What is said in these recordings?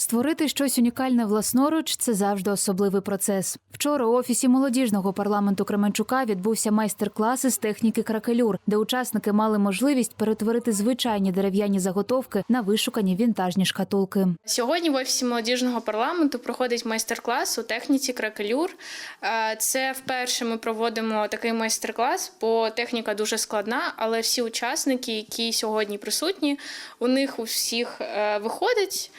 Створити щось унікальне власноруч це завжди особливий процес. Вчора у офісі молодіжного парламенту Кременчука відбувся майстер-клас із техніки кракелюр, де учасники мали можливість перетворити звичайні дерев'яні заготовки на вишукані вінтажні шкатулки. Сьогодні в офісі молодіжного парламенту проходить майстер-клас у техніці кракелюр. Е, Це вперше ми проводимо такий майстер-клас, бо техніка дуже складна, але всі учасники, які сьогодні присутні, у них у всіх е, виходить.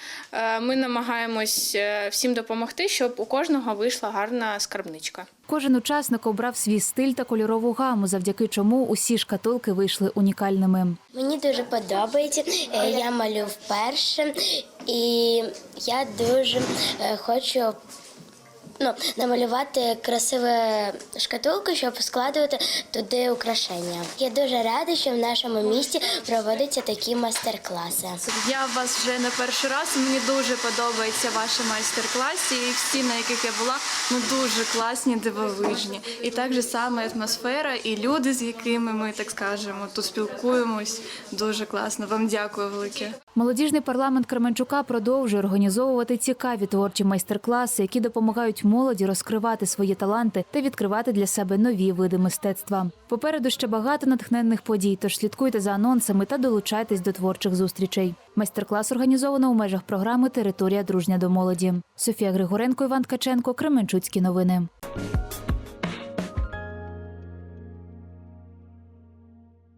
Ми намагаємось е, всім допомогти, щоб у кожного вийшла гарна скарбничка. Кожен учасник обрав свій стиль та кольорову гаму, завдяки чому усі шкатулки вийшли унікальними. Мені дуже подобається. Е, Я малю вперше, і я дуже е, хочу ну, намалювати красиву шкатулку, щоб складувати туди украшення. Я дуже рада, що в нашому місті проводяться такі майстер-класи. Я вас вже не перший раз. Мені дуже подобається ваші майстер-класи. І всі, на яких я була, ну дуже класні, дивовижні. І так же саме атмосфера, і люди, з якими ми так скажемо, тут спілкуємось. Дуже класно. Вам дякую велике. Молодіжний парламент Кременчука продовжує організовувати цікаві творчі майстер-класи, які допомагають молоді розкривати свої таланти та відкривати для себе нові види мистецтва. Попереду ще багато натхненних подій, тож слідкуйте за анонсами та долучайтесь до творчих зустрічей. Майстер-клас організовано у межах програми Територія дружня до молоді. Софія Григоренко, Іван Ткаченко, Кременчуцькі новини.